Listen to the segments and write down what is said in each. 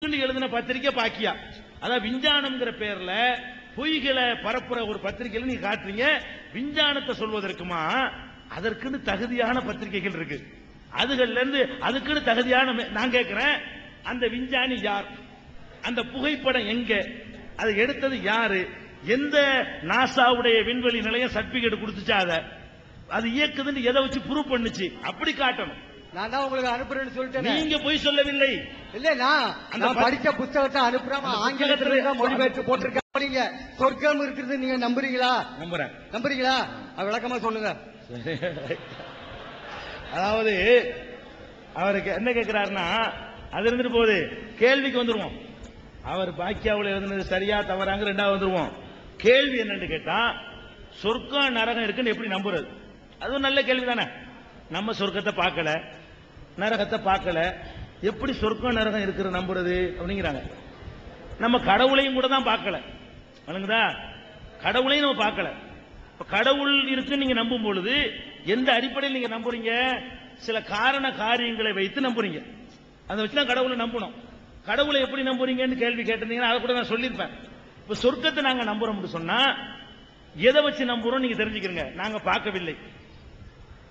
எழுதின பத்திரிக்கை பாக்கியா. அதான் விஞ்ஞானம்ங்கிற பேர்ல பொய்களை பரப்புற ஒரு பத்திரிகையில நீங்க காட்டுறீங்க. விஞ்ஞானத்தை சொல்வதற்குமா? அதற்குன்னு தகுதியான பத்திரிகைகள் இருக்கு. அதுகள்ல இருந்து அதுக்குன்னு தகுதியான மே- நான் கேட்கிறேன் அந்த விஞ்ஞானி யார்? அந்த புகைப்படம் எங்க? அதை எடுத்தது யாரு? எந்த நாசாவுடைய விண்வெளி நிலையம் சர்டிபிகேட் கொடுத்துச்சா அதை? அது இயக்குதுன்னு எதை வச்சு ப்ரூவ் பண்ணுச்சு? அப்படி காட்டணும். நான் தான் உங்களுக்கு அனுப்புறேன்னு சொல்லிட்டேன். நீங்க பொய் சொல்லவில்லை. இல்ல நான் படிச்ச புத்தகத்தை அனுப்புறாம ஆங்கிலத்துல தான் மொழிபெயர்த்து போட்டிருக்கேன். நீங்க சொர்க்கம் இருக்கிறது நீங்க நம்புறீங்களா? நம்புறேன். நம்புறீங்களா? அது விளக்கமா சொல்லுங்க. அதாவது அவருக்கு என்ன கேட்கிறாருன்னா அது இருந்துட்டு போகுது. கேள்விக்கு வந்துருவோம். அவர் பாக்கியாவில் இருந்தது சரியா தவறாங்க ரெண்டாவது வந்துருவோம். கேள்வி என்னன்னு கேட்டா சொர்க்கம் நரகம் இருக்குன்னு எப்படி நம்புறது? அது ஒரு நல்ல கேள்வி தானே நம்ம சொர்க்கத்தை பார்க்கல. நரகத்தை பார்க்கல. எப்படி சொர்க்கம் நரகம் இருக்கிற நம்புறது? அப்படிங்கிறாங்க. நம்ம கடவுளையும் கூட தான் பார்க்கல. வணங்குதா? கடவுளையும் நம்ம பார்க்கல. கடவுள் இருக்குன்னு நீங்க நம்பும் பொழுது எந்த அடிப்படையில் நீங்க நம்புறீங்க? சில காரண காரியங்களை வைத்து நம்புறீங்க. அதை வச்சு தான் கடவுளை நம்பணும். கடவுளை எப்படி நம்புறீங்கன்னு கேள்வி கேட்டிருந்தீங்கன்னா அதை கூட நான் சொல்லியிருப்பேன். இப்போ சொர்க்கத்தை நாங்கள் நம்புறோம்னு சொன்னா எதை வச்சு நம்புறோம் நீங்க தெரிஞ்சுக்கிறீங்க. நாங்க பார்க்கவில்லை.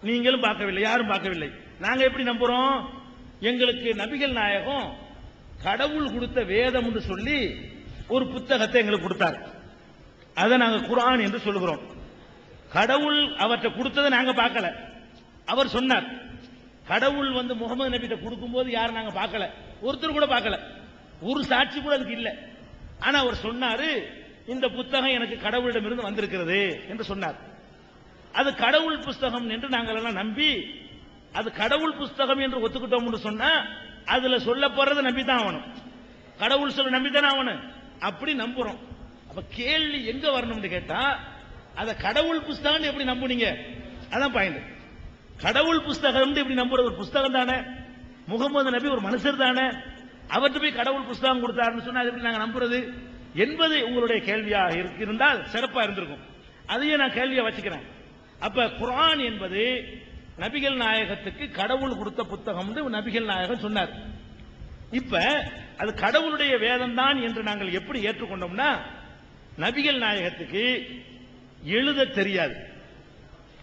நீங்களும் பார்க்கவில்லை. யாரும் பார்க்கவில்லை. நாங்க எப்படி நம்புறோம்? எங்களுக்கு நபிகள் நாயகம் கடவுள் கொடுத்த வேதம் என்று சொல்லி ஒரு புத்தகத்தை எங்களுக்கு கொடுத்தார். அதை நாங்க குரான் என்று சொல்லுகிறோம். கடவுள் அவற்றை கொடுத்ததை நாங்க பார்க்கல. அவர் சொன்னார் கடவுள் வந்து முகமது நபிகிட்ட கொடுக்கும்போது யாரும் நாங்க பார்க்கல. ஒருத்தர் கூட பார்க்கல. ஒரு சாட்சி கூட அதுக்கு இல்லை. ஆனா அவர் சொன்னாரு இந்த புத்தகம் எனக்கு கடவுளிடமிருந்து வந்திருக்கிறது என்று சொன்னார். அது கடவுள் புஸ்தகம் என்று நாங்கள் எல்லாம் நம்பி அது கடவுள் புஸ்தகம் என்று ஒத்துக்கிட்டோம்னு சொன்னா அதுல சொல்ல போறதை நம்பி தான் ஆகணும் கடவுள் சொல்ல நம்பி ஆகணும் அப்படி நம்புறோம். அப்ப கேள்வி எங்க வரணும்னு கேட்டா அத கடவுள் புஸ்தகம் எப்படி நம்புனீங்க? அதான் பாயிண்ட் கடவுள் புஸ்தகம் எப்படி நம்புறது ஒரு புஸ்தகம் தானே? முகமது நபி ஒரு மனுஷர் தானே? அவர்கிட்ட போய் கடவுள் புஸ்தகம் கொடுத்தாருன்னு சொன்னா அது எப்படி நாங்க நம்புறது? என்பது உங்களுடைய கேள்வியாக இருந்தால் சிறப்பா இருந்திருக்கும். அதையே நான் கேள்வியா வச்சுக்கிறேன். அப்ப குரான் என்பது நபிகள் நாயகத்துக்கு கடவுள் கொடுத்த புத்தகம்னு நபிகள் நாயகம் சொன்னார். இப்ப அது கடவுளுடைய வேதம் தான் என்று நாங்கள் எப்படி ஏற்றுக்கொண்டோம்னா நபிகள் நாயகத்துக்கு எழுத தெரியாது.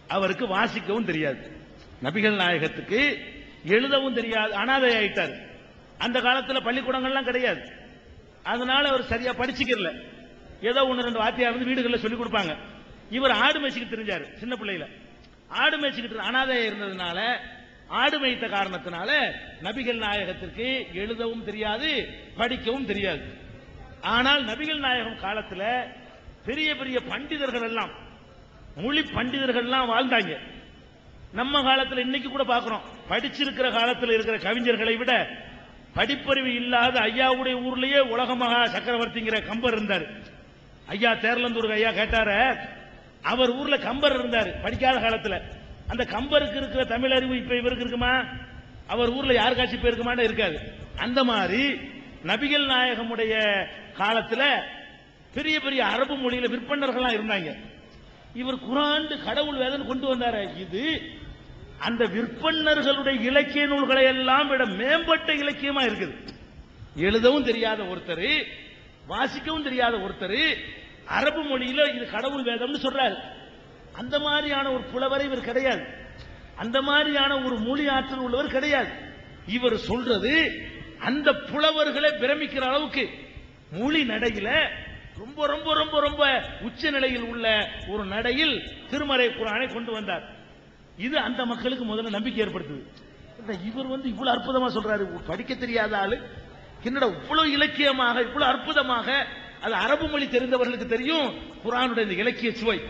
அவருக்கு வாசிக்கவும் தெரியாது. நபிகள் நாயகத்துக்கு எழுதவும் தெரியாது அனாதை ஆயிட்டார். அந்த காலத்தில் பள்ளிக்கூடங்கள்லாம் கிடையாது. அதனால அவர் சரியா படிச்சுக்கல. ஏதோ ஒன்று ரெண்டு வாத்தியார் வந்து வீடுகளில் சொல்லி கொடுப்பாங்க. இவர் ஆடு மேய்ச்சிக்கு தெரிஞ்சாரு சின்ன பிள்ளையில. ஆடு மேய்ச்சிக்கிட்டு அனாதையா இருந்ததுனால ஆடு மேய்த்த காரணத்தினால நபிகள் நாயகத்திற்கு எழுதவும் தெரியாது படிக்கவும் தெரியாது. ஆனால் நபிகள் நாயகம் காலத்துல பெரிய பெரிய பண்டிதர்கள் எல்லாம் மொழி பண்டிதர்கள் எல்லாம் வாழ்ந்தாங்க. நம்ம காலத்துல இன்னைக்கு கூட பார்க்கிறோம் படிச்சிருக்கிற காலத்துல இருக்கிற கவிஞர்களை விட படிப்பறிவு இல்லாத ஐயாவுடைய ஊர்லயே உலக மகா சக்கரவர்த்திங்கிற கம்பர் இருந்தார். ஐயா தேர்லந்தூருக்கு ஐயா கேட்டார அவர் ஊர்ல கம்பர் இருந்தார் படிக்காத காலத்துல. அந்த கம்பருக்கு இருக்கிற தமிழ் அறிவு இப்ப இவருக்கு இருக்குமா? அவர் ஊர்ல யார் காட்சி இருக்குமான்னு இருக்காது. அந்த மாதிரி நபிகள் நாயகமுடைய காலத்துல பெரிய பெரிய அரபு மொழியில விற்பனர்கள்லாம் இருந்தாங்க. இவர் குரான் கடவுள் வேதன் கொண்டு வந்தாரு. இது அந்த விற்பனர்களுடைய இலக்கிய நூல்களை எல்லாம் விட மேம்பட்ட இலக்கியமா இருக்குது. எழுதவும் தெரியாத ஒருத்தர் வாசிக்கவும் தெரியாத ஒருத்தர் அரபு மொழியில இது கடவுள் வேதம்னு சொல்றாரு. அந்த மாதிரியான ஒரு புலவரை இவர் கிடையாது. அந்த மாதிரியான ஒரு மொழி ஆற்றல் உள்ளவர் கிடையாது. இவர் சொல்றது அந்த புலவர்களை பிரமிக்கிற அளவுக்கு மொழி நடையில ரொம்ப ரொம்ப ரொம்ப ரொம்ப உச்ச நிலையில் உள்ள ஒரு நடையில் திருமறை குரானை கொண்டு வந்தார். இது அந்த மக்களுக்கு முதல்ல நம்பிக்கை ஏற்படுத்துது. இவர் வந்து இவ்வளவு அற்புதமா சொல்றாரு. படிக்க தெரியாத ஆளு. என்னடா இவ்வளவு இலக்கியமாக இவ்வளவு அற்புதமாக அது அரபு மொழி தெரிந்தவர்களுக்கு தெரியும். குரானுடைய இந்த இலக்கிய சுவை.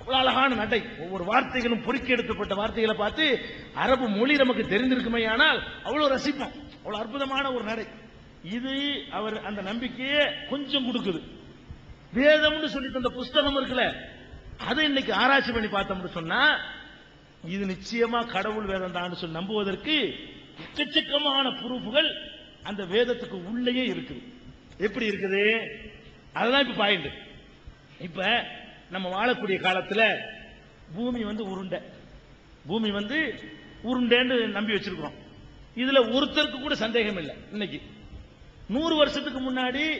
அவ்வளவு அழகான நடை. ஒவ்வொரு வார்த்தைகளும் பொறுக்கி எடுக்கப்பட்ட வார்த்தைகளை பார்த்து அரபு மொழி நமக்கு தெரிந்திருக்குமே ஆனால் அவ்வளவு ரசிப்போம். அவ்வளவு அற்புதமான ஒரு நடை. இது அவர் அந்த நம்பிக்கையே கொஞ்சம் கொடுக்குது. வேதம்னு சொல்லிட்டு அந்த புஸ்தகம் இருக்குல்ல அதை இன்னைக்கு ஆராய்ச்சி பண்ணி பார்த்தோம்னு சொன்னா இது நிச்சயமா கடவுள் வேதம் தான் சொல்லி நம்புவதற்கு எக்கச்சக்கமான புரூப்புகள் அந்த வேதத்துக்கு உள்ளேயே இருக்குது. எப்படி இருக்குது? அதுதான் இப்ப பாயிண்ட் இப்ப நம்ம வாழக்கூடிய காலத்துல பூமி வந்து உருண்டை. பூமி வந்து உருண்டைன்னு நம்பி வச்சிருக்கிறோம். இதுல ஒருத்தருக்கு கூட சந்தேகம் இல்லை இன்னைக்கு. நூறு வருஷத்துக்கு முன்னாடி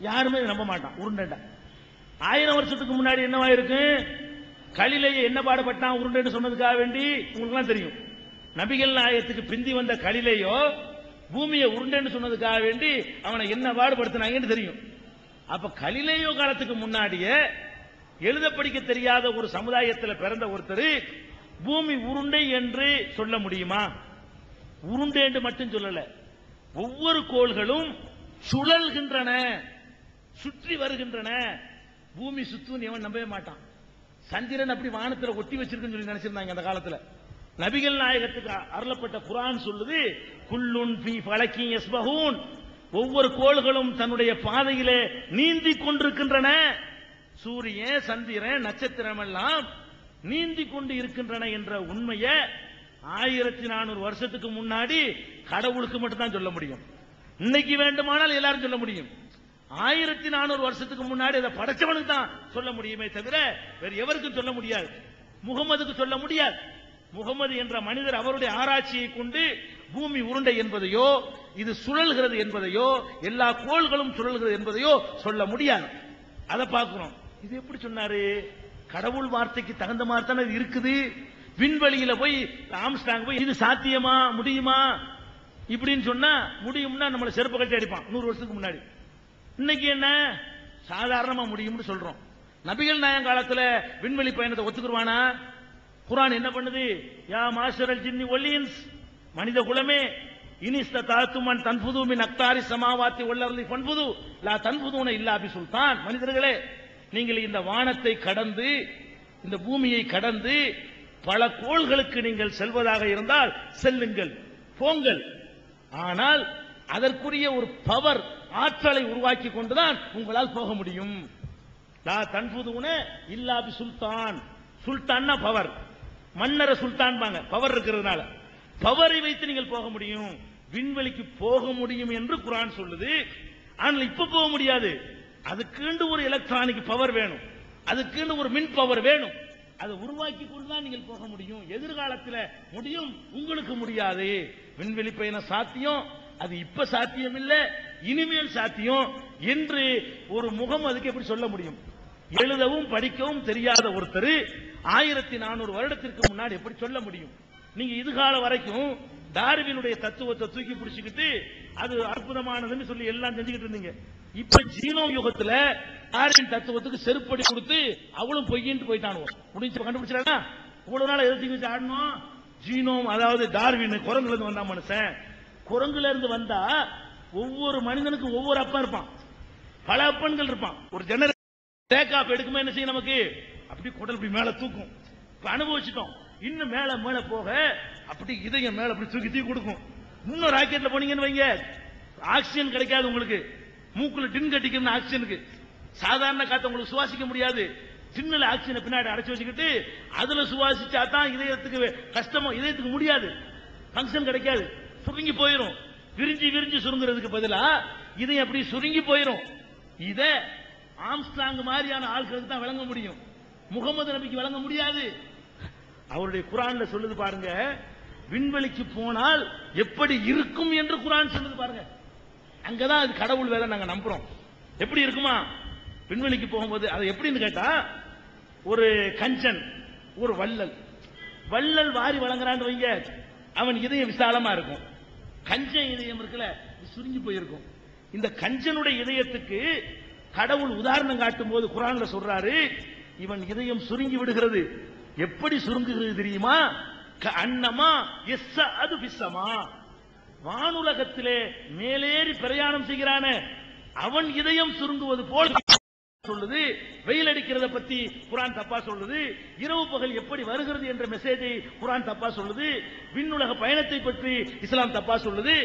யாருமே இதை நம்ப மாட்டான் உருண்டை ஆயிரம் வருஷத்துக்கு முன்னாடி என்னவா இருக்கு? கலிலேயே என்ன பாடுபட்டான் உருண்டைன்னு சொன்னதுக்காக வேண்டி உங்களுக்குலாம் தெரியும். நபிகள் நாயகத்துக்கு பிந்தி வந்த கலிலேயோ பூமியை உருண்டைன்னு சொன்னதுக்காக வேண்டி அவனை என்ன பாடுபடுத்தினாங்கன்னு தெரியும். அப்ப கலிலேயோ காலத்துக்கு முன்னாடியே எழுத படிக்க தெரியாத ஒரு சமுதாயத்தில் பிறந்த ஒருத்தர் பூமி உருண்டை என்று சொல்ல முடியுமா? உருண்டை என்று மட்டும் சொல்லல. ஒவ்வொரு கோள்களும் சுழல்கின்றன சுற்றி வருகின்றன. பூமி சுத்துன்னு எவன் நம்பவே மாட்டான். சந்திரன் அப்படி வானத்துல ஒட்டி வச்சிருக்குன்னு சொல்லி நினைச்சிருந்தாங்க அந்த காலத்துல. நபிகள் நாயகத்துக்கு அருளப்பட்ட குரான் சொல்லுது குல்லுன் பி பழக்கி யஸ்பஹூன். ஒவ்வொரு கோள்களும் தன்னுடைய பாதையிலே நீந்தி கொண்டிருக்கின்றன. சூரியன் சந்திரன் நட்சத்திரம் எல்லாம் நீந்தி கொண்டு இருக்கின்றன என்ற உண்மையை ஆயிரத்தி நானூறு வருஷத்துக்கு முன்னாடி கடவுளுக்கு மட்டும்தான் சொல்ல முடியும். இன்னைக்கு வேண்டுமானால் எல்லாரும் சொல்ல முடியும். ஆயிரத்தி நானூறு வருஷத்துக்கு முன்னாடி அதை படைச்சவனுக்கு தான் சொல்ல முடியுமே தவிர வேறு எவருக்கும் சொல்ல முடியாது. முகமதுக்கு சொல்ல முடியாது. முகமது என்ற மனிதர் அவருடைய ஆராய்ச்சியை கொண்டு பூமி உருண்டை என்பதையோ இது சுழல்கிறது என்பதையோ எல்லா கோள்களும் சுழல்கிறது என்பதையோ சொல்ல முடியாது. அதை பார்க்கிறோம். இது எப்படி சொன்னாரு? கடவுள் வார்த்தைக்கு தகுந்த மாதிரி தானே இருக்குது. விண்வெளியில போய் ஆம்ஸ்டாங் போய் இது சாத்தியமா? முடியுமா? இப்படின்னு சொன்னா முடியும்னா நம்மள செருப்பு கட்டி அடிப்பான். நூறு வருஷத்துக்கு முன்னாடி. இன்னைக்கு என்ன? சாதாரணமா முடியும்னு சொல்றோம். நபிகள் நாயகம் காலத்துல விண்வெளி பயணத்தை ஒத்துக்குருவானா? குரான் என்ன பண்ணுது? யா மாஸ்டர் ஜின்னி ஒல்லியன்ஸ் மனித குலமே இனிஸ்த தாத்துமன் தன்புது மின் அக்தாரி சமாவாத்தி உள்ளர்லி பண்புது லா தன்புதுன இல்லாபி சுல்தான். மனிதர்களே நீங்கள் இந்த வானத்தை கடந்து இந்த பூமியை கடந்து பல கோள்களுக்கு நீங்கள் செல்வதாக இருந்தால் செல்லுங்கள் போங்கள். ஆனால் அதற்குரிய ஒரு பவர் ஆற்றலை உருவாக்கி கொண்டுதான் உங்களால் போக முடியும். லா தன்புதுன இல்லாபி சுல்தான். சுல்தான்னா பவர் மன்னர சுல்தான் பாங்க பவர் இருக்கிறதுனால. பவரை வைத்து நீங்கள் போக முடியும். விண்வெளிக்கு போக முடியும் என்று குரான் சொல்லுது. ஆனால் இப்ப போக முடியாது. அதுக்குண்டு ஒரு எலக்ட்ரானிக் பவர் வேணும். அதுக்குன்னு ஒரு மின் பவர் வேணும். அதை உருவாக்கி கொண்டுதான் நீங்கள் போக முடியும். எதிர்காலத்தில் முடியும். உங்களுக்கு முடியாது. விண்வெளி பயணம் சாத்தியம். அது இப்ப சாத்தியம் இல்ல இனிமேல் சாத்தியம் என்று ஒரு முகம் அதுக்கு எப்படி சொல்ல முடியும்? எழுதவும் படிக்கவும் தெரியாத ஒருத்தர் ஆயிரத்தி நானூறு வருடத்திற்கு முன்னாடி எப்படி சொல்ல முடியும்? நீங்க இதுகால வரைக்கும் டார்வினுடைய தத்துவத்தை தூக்கி பிடிச்சுக்கிட்டு அது அற்புதமானதுன்னு சொல்லி எல்லாம் செஞ்சுக்கிட்டு இருந்தீங்க. இப்ப ஜீனோ யுகத்துல டார்வின் தத்துவத்துக்கு செருப்படி கொடுத்து அவளும் பொய்யின்ட்டு போயிட்டானுவோ. முடிஞ்சு கண்டுபிடிச்சானா இவ்வளவு நாள் எதிர்த்து வச்சு ஆடணும். ஜீனோம் அதாவது டார்வின் குரங்குல இருந்து வந்தா மனுஷன். குரங்குல இருந்து வந்தா ஒவ்வொரு மனிதனுக்கும் ஒவ்வொரு அப்பன் இருப்பான். பல அப்பன்கள் இருப்பான். ஒரு ஜெனரல் டேக் ஆஃப் எடுக்குமே என்ன செய்யும் நமக்கு? அப்படி குடல் இப்படி மேல தூக்கும். இப்ப அனுபவிச்சிட்டோம். இன்னும் மேல மேல போக. அப்படி இதயம் மேல அப்படி தூக்கி தூக்கி கொடுக்கும். இன்னும் ராக்கெட்ல போனீங்கன்னு வைங்க. ஆக்சிஜன் கிடைக்காது உங்களுக்கு. மூக்குல டின் கட்டிக்கணும் ஆக்சிஜனுக்கு சாதாரண காத்த உங்களுக்கு சுவாசிக்க முடியாது. சின்னல ஆக்சிஜனை பின்னாடி அடைச்சு வச்சுக்கிட்டு அதுல சுவாசிச்சா தான் இதயத்துக்கு கஷ்டமோ இதயத்துக்கு முடியாது. ஃபங்க்ஷன் கிடைக்காது. சுருங்கி போயிரும். விரிஞ்சு விரிஞ்சு சுருங்குறதுக்கு பதிலா இதை அப்படி சுருங்கி போயிரும். இத ஆம்ஸ்டாங் மாதிரியான ஆட்களுக்கு தான் விளங்க முடியும். முகமது நபிக்கு விளங்க முடியாது. அவருடைய குரான்ல சொல்லுது பாருங்க விண்வெளிக்கு போனால் எப்படி இருக்கும் என்று குரான் சொல்லுது பாருங்க. அங்கதான் அது கடவுள் வேலை நாங்க நம்புறோம். எப்படி இருக்குமா? விண்வெளிக்கு போகும்போது அது எப்படின்னு கேட்டா ஒரு கஞ்சன் ஒரு வள்ளல். வள்ளல் வாரி வழங்குறான்னு வைங்க அவன் இதயம் விசாலமா இருக்கும். கஞ்சன் இதயம் இருக்குல்ல இது சுருங்கி போயிருக்கும். இந்த கஞ்சனுடைய இதயத்துக்கு கடவுள் உதாரணம் காட்டும் போது குரான்ல சொல்றாரு இவன் இதயம் சுருங்கி விடுகிறது. எப்படி சுருங்குகிறது தெரியுமா? அன்னமா எஸ் அது பிசமா வானுலகத்திலே மேலேறி பிரயாணம் செய்கிறானே. அவன் இதயம் சுருங்குவது போல் சொல்லுது. வெயில் அடிக்கிறத பத்தி குரான் தப்பா சொல்லுது. இரவு பகல் எப்படி வருகிறது என்ற மெசேஜை குரான் தப்பா சொல்லுது. விண்ணுலக பயணத்தை பற்றி இஸ்லாம் தப்பா சொல்லுது.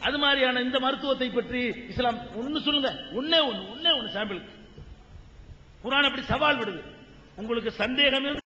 அது மாதிரியான இந்த மருத்துவத்தை பற்றி இஸ்லாம் ஒன்னு சொல்லுங்க. ஒன்னே ஒன்னு ஒன்னே ஒன்னு சாம்பிள் குரான் அப்படி சவால் விடுது. உங்களுக்கு சந்தேகம்